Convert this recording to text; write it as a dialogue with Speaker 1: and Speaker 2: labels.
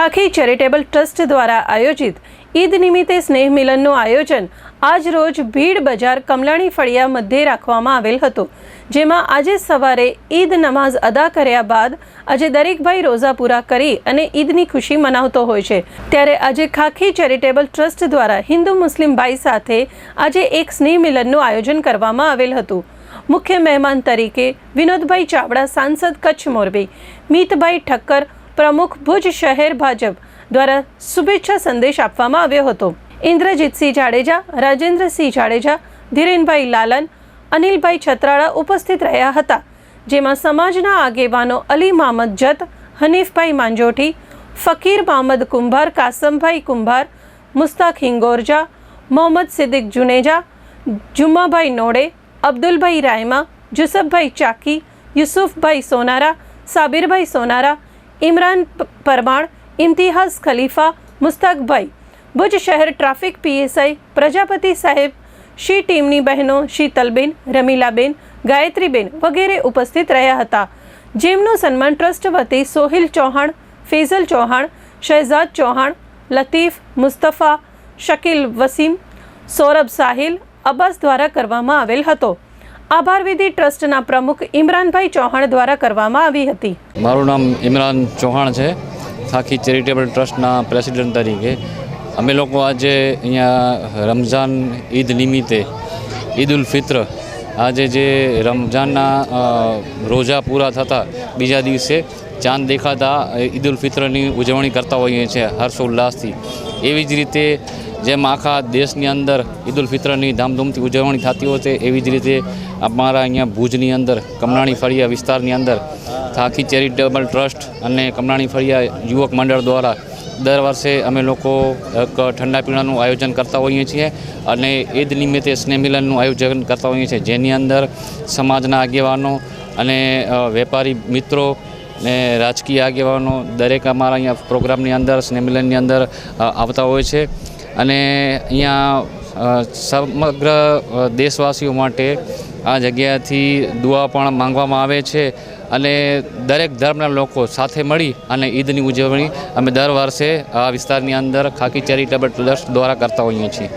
Speaker 1: ખાખી charitable trust દ્વારા આયોજિત ઈદ નિમિત્તે સ્નેહ મિલનનું આયોજન આજ રોજ ભીડ બજાર કમલાણી ફળિયા મધ્યે રાખવામાં આવેલ હતું. જેમાં આજે સવારે ઈદ નમાઝ અદા કર્યા બાદ આજે દરેક ભાઈ રોઝા પૂરા કરી અને ઈદની ખુશી મનાવતો હોય છે. ત્યારે આજે ખાખી ચેરિટેબલ ટ્રસ્ટ દ્વારા હિન્દુ મુસ્લિમ ભાઈ સાથે આજે એક સ્નેહ મિલનનું આયોજન કરવામાં આવેલ હતું. મુખ્ય મહેમાન તરીકે વિનોદભાઈ ચાવડા, સાંસદ કચ્છ મોરબી, મીતભાઈ ઠક્કર પ્રમુખ ભુજ શહેર ભાજપ દ્વારા શુભેચ્છા સંદેશ આપવામાં આવ્યો હતો. ઇન્દ્રજીતસિંહ જાડેજા, રાજેન્દ્રસિંહ જાડેજા, ધીરેનભાઈ લાલન, અનિલભાઈ છત્રાળા ઉપસ્થિત રહ્યા હતા, જેમાં સમાજના આગેવાનો અલી મામદ જત, હનીફભાઈ માંજોઠી, ફકીર મામદ કુંભાર, કાસમભાઈ કુંભાર, મુસ્તાક હિંગોરજા, મોહમ્મદ સિદ્દીક જુનેજા, જુમ્માભાઈ નોડે, અબ્દુલભાઈ રાયમા, જુસફભાઈ ચાકી, યુસુફભાઈ સોનારા, સાબિરભાઈ સોનારા ઇમરાન પરમાણ ઇમ્તિહાઝ ખલીફા, મુસ્તકભાઈ, ભુજ શહેર ટ્રાફિક પીએસઆઈ, પ્રજાપતિ સાહેબ, શી ટીમની બહેનો શીતલબેન રમીલાબેન, ગાયત્રીબેન વગેરે ઉપસ્થિત રહ્યા હતા. જેમનું સન્માન ટ્રસ્ટ વતી સોહિલ ચૌહાણ, ફેઝલ ચૌહાણ શહેજાદ ચૌહાણ, લતીફ, મુસ્તફા, શકીલ વસીમ, સૌરભ સાહિલ, અબ્બાસ દ્વારા કરવામાં આવેલ હતો. આભાર વિધિ ટ્રસ્ટના પ્રમુખ ઇમરાનભાઈ ચૌહાણ દ્વારા કરવામાં આવી હતી.
Speaker 2: મારું નામ ઇમરાન ચૌહાણ છે, સાખી ચેરિટેબલ ટ્રસ્ટના પ્રેસિડેન્ટ તરીકે. અમે લોકો આજે અહીંયા રમઝાન ઈદ નિમિત્તે ઈદ ઉલ ફિત્ર, આજે જે રમઝાનના રોજા પૂરા થતા બીજા દિવસે ચાંદ દેખાતા ઈદ ઉલ ફિત્રની ઉજવણી કરતા હોઈએ છીએ હર્ષોલ્લાસથી. એવી જ રીતે જેમ આખા દેશની અંદર ઈદ ઉલ ફિત્રની ધામધૂમથી ઉજવણી થતી હોય છે, એવી જ રીતે અમારા અહીંયા ભુજની અંદર કમલાણી ફળિયા વિસ્તારની અંદર થાકી ચેરિટેબલ ટ્રસ્ટ અને કમલાણી ફળિયા યુવક મંડળ દ્વારા દર વર્ષે અમે લોકો એક ઠંડા પીણાનું આયોજન કરતા હોઈએ છીએ અને ઈદ નિમિત્તે સ્નેહમિલનનું આયોજન કરતા હોઈએ છીએ. જેની અંદર સમાજના આગેવાનો અને વેપારી મિત્રો ને રાજકીય આગેવાનો દરેક અમારા અહીંયા પ્રોગ્રામની અંદર, સ્નેહમિલનની અંદર આવતા હોય છે. અને અહીંયા સમગ્ર દેશવાસીઓ માટે આ જગ્યાથી દુઆ પણ માંગવામાં આવે છે અને દરેક ધર્મના લોકો સાથે મળી અને ઈદની ઉજવણી અમે દર વર્ષે આ વિસ્તારની અંદર ખાકી ચેરિટેબલ ટ્રસ્ટ દ્વારા કરતા હોઈએ છીએ.